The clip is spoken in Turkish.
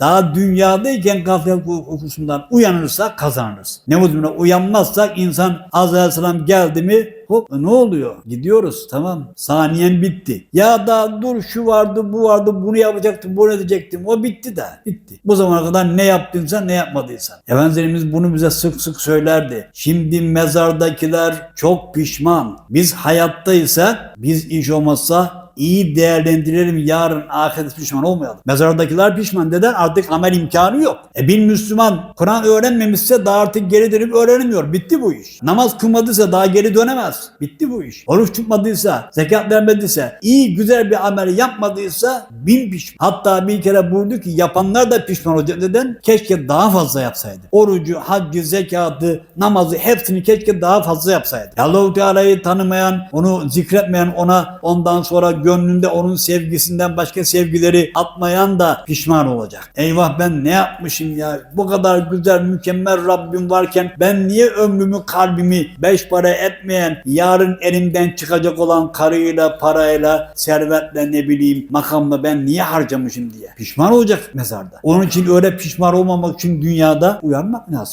Daha dünyadayken gaflet uykusundan uyanırsa kazanırız. Ne olduğuna uyanmazsak insan Azrail Aleyhisselam geldi mi hop ne oluyor? Gidiyoruz tamam. Saniyen bitti. Ya da dur şu vardı bu vardı bunu yapacaktım bunu edecektim. O bitti de bitti. Bu zamana kadar ne yaptıysan ne yapmadıysan. Efendimiz bunu bize sık sık söylerdi. Şimdi mezardakiler çok pişman. Biz hayattaysak biz iş olmazsa iyi değerlendirelim yarın ahiret pişman olmayalım. Mezardakiler pişman neden? Artık amel imkanı yok. E bir Müslüman Kur'an öğrenmemişse daha artık geri dönüp öğrenemiyor. Bitti bu iş. Namaz kılmadıysa daha geri dönemez. Bitti bu iş. Oruç tutmadıysa, zekat vermediyse, iyi güzel bir amel yapmadıysa bin pişman. Hatta bir kere buyurdu ki yapanlar da pişman olacak. Neden? Keşke daha fazla yapsaydı. Orucu, haccı, zekatı, namazı hepsini keşke daha fazla yapsaydı. Allah-u Teala'yı tanımayan, onu zikretmeyen, ona ondan sonra gönlünde onun sevgisinden başka sevgileri atmayan da pişman olacak. Eyvah ben ne yapmışım ya? Bu kadar güzel, mükemmel Rabbim varken ben niye ömrümü, kalbimi beş para etmeyen, yarın elimden çıkacak olan karıyla, parayla, servetle ne bileyim makamla ben niye harcamışım diye. Pişman olacak mezarda. Onun için öyle pişman olmamak için dünyada uyanmak lazım.